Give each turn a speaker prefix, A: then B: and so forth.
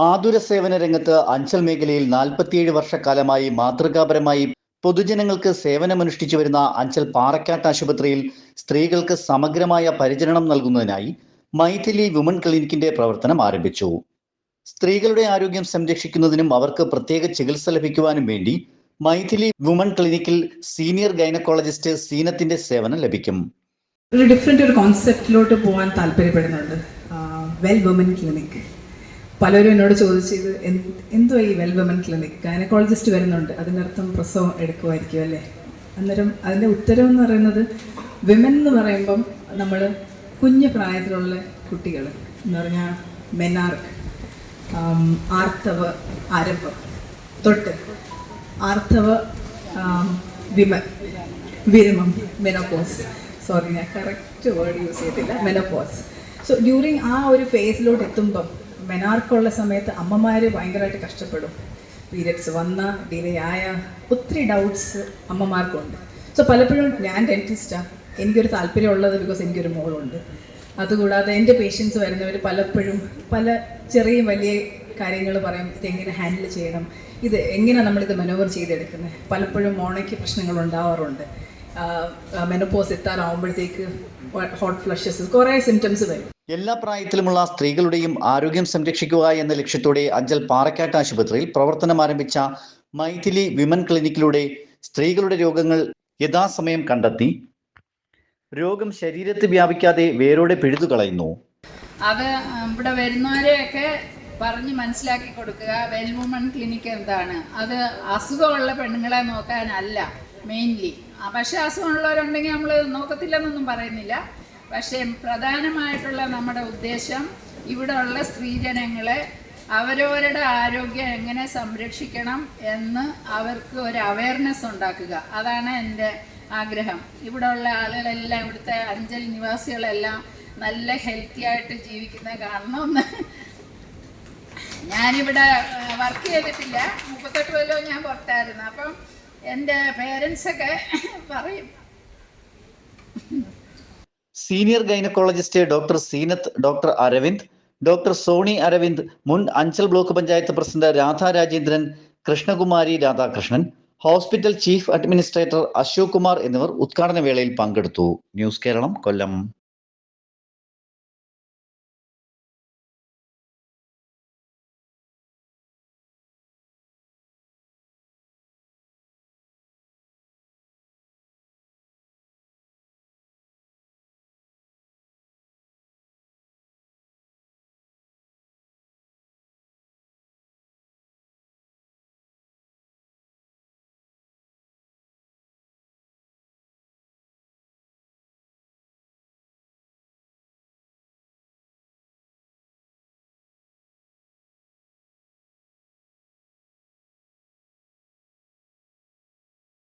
A: ആതുര സേവന രംഗത്ത് അഞ്ചൽ മേഖലയിൽ നാൽപ്പത്തിയേഴ് വർഷക്കാലമായി മാതൃകാപരമായി പൊതുജനങ്ങൾക്ക് സേവനമനുഷ്ഠിച്ചു വരുന്ന അഞ്ചൽ പാറക്കാട്ട് ആശുപത്രിയിൽ സ്ത്രീകൾക്ക് സമഗ്രമായ പരിചരണം നൽകുന്നതിനായി മൈഥിലി വുമൺ ക്ലിനിക്കിന്റെ പ്രവർത്തനം ആരംഭിച്ചു. സ്ത്രീകളുടെ ആരോഗ്യം സംരക്ഷിക്കുന്നതിനും അവർക്ക് പ്രത്യേക ചികിത്സ ലഭിക്കുവാനും വേണ്ടി മൈഥിലി വുമൺ ക്ലിനിക്കിൽ സീനിയർ ഗൈനക്കോളജിസ്റ്റ് സീനത്തിന്റെ സേവനം ലഭിക്കും.
B: ഒരു ഡിഫറെന്റ് ഒരു കോൺസെപ്റ്റിലോട്ട് പോകാൻ താല്പര്യപ്പെടുന്നുണ്ട്. വെൽ വുമൻ ക്ലിനിക് പലരും എന്നോട് ചോദിച്ചത് എന്തോ ഈ വെൽ ക്ലിനിക് ഗൈനക്കോളജിസ്റ്റ് വരുന്നുണ്ട്. അതിനർത്ഥം പ്രസവം എടുക്കുമായിരിക്കും അല്ലേ? അന്നേരം അതിന്റെ ഉത്തരം എന്ന് പറയുന്നത് വിമൻ എന്ന് പറയുമ്പം നമ്മൾ കുഞ്ഞു പ്രായത്തിലുള്ള കുട്ടികൾ എന്ന് പറഞ്ഞാൽ മെനാർക്ക് ആർത്തവ ആരംഭം തൊട്ട് ആർത്തവ വിമൻ വിമ വിരമം മെനോപോസ് സോറി ഞാൻ കറക്റ്റ് വേർഡ് യൂസ് ചെയ്തില്ല മെനോപോസ് സോ ഡ്യൂറിങ് ആ ഒരു ഫേസിലോട്ട് എത്തുമ്പം മെനാർക്കുള്ള സമയത്ത് അമ്മമാർ ഭയങ്കരമായിട്ട് കഷ്ടപ്പെടും. പീരിയഡ്സ് വന്ന ഡിലേ ആയ ഒത്തിരി ഡൗട്ട്സ് അമ്മമാർക്കുണ്ട്. സോ പലപ്പോഴും ഞാൻ ഡെന്റിസ്റ്റാണ് എനിക്കൊരു താല്പര്യമുള്ളത് ബിക്കോസ് എനിക്കൊരു മോളുണ്ട്. അതുകൂടാതെ എന്റെ പേഷ്യൻസ് വരുന്നവർ പലപ്പോഴും പല ചെറിയ വലിയ കാര്യങ്ങൾ പറയും. ഇത് എങ്ങനെ ഹാൻഡിൽ ചെയ്യണം? ഇത് എങ്ങനെ നമ്മളിത് മനോവർ ചെയ്തെടുക്കുന്നത് പലപ്പോഴും മോണയ്ക്ക് പ്രശ്നങ്ങൾ ഉണ്ടാവാറുണ്ട്. മെനോപോസ് എത്താറാവുമ്പോഴത്തേക്ക് ഹോട്ട് ഫ്ലഷസ് കുറേ സിംറ്റംസ് വരും.
A: എല്ലാ പ്രായത്തിലുമുള്ള സ്ത്രീകളുടെയും ആരോഗ്യം സംരക്ഷിക്കുക എന്ന ലക്ഷ്യത്തോടെ അഞ്ചൽ പാറക്കാട്ട് ആശുപത്രിയിൽ പ്രവർത്തനം ആരംഭിച്ച മൈഥിലി വിമൻ ക്ലിനിക്കിലൂടെ സ്ത്രീകളുടെ രോഗങ്ങൾ യഥാസമയം കണ്ടെത്തി. രോഗം ശരീരത്തിൽ വ്യാപിക്കാതെ വേരോടെ പിഴുതു കളയുന്നു.
C: അത് ഇവിടെ വരുന്നവരെയൊക്കെ പറഞ്ഞ് മനസ്സിലാക്കി കൊടുക്കുക വെൽ വുമൺ ക്ലിനിക്ക് എന്താണ്? അത് അസുഖമുള്ള പെണ്ണുങ്ങളെ നോക്കാനല്ല. മെയിൻലി പക്ഷെ അസുഖമുള്ളവരുണ്ടെങ്കിൽ നമ്മൾ നോക്കത്തില്ലെന്നൊന്നും പറയുന്നില്ല. പക്ഷേ പ്രധാനമായിട്ടുള്ള നമ്മുടെ ഉദ്ദേശം ഇവിടെ ഉള്ള സ്ത്രീജനങ്ങളെ അവരവരുടെ ആരോഗ്യം എങ്ങനെ സംരക്ഷിക്കണം എന്ന് അവർക്ക് ഒരു അവയർനെസ് ഉണ്ടാക്കുക. അതാണ് എന്റെ ആഗ്രഹം. ഇവിടെ ഉള്ള ആളുകളെല്ലാം ഇവിടുത്തെ അഞ്ചൽ നിവാസികളെല്ലാം നല്ല ഹെൽത്തി ആയിട്ട് ജീവിക്കുന്ന കാണണമെന്ന്. ഞാനിവിടെ വർക്ക് ചെയ്തിട്ടില്ല. മുപ്പത്തെട്ട് കൊല്ലവും ഞാൻ പുറത്തായിരുന്നു. അപ്പം എന്റെ പേരൻസൊക്കെ പറയും.
A: Senior gynaecologist doctor Zeenath doctor Aravind doctor Sony Aravind മുൻ Anchal block panchayat president Radha Rajendran Krishnakumari Radhakrishnan hospital chief administrator Ashok Kumar എന്നിവർ ഉദ്ഘാടന വേളയിൽ പങ്കെടുത്തു. ന്യൂസ് കേരളം കൊല്ലം.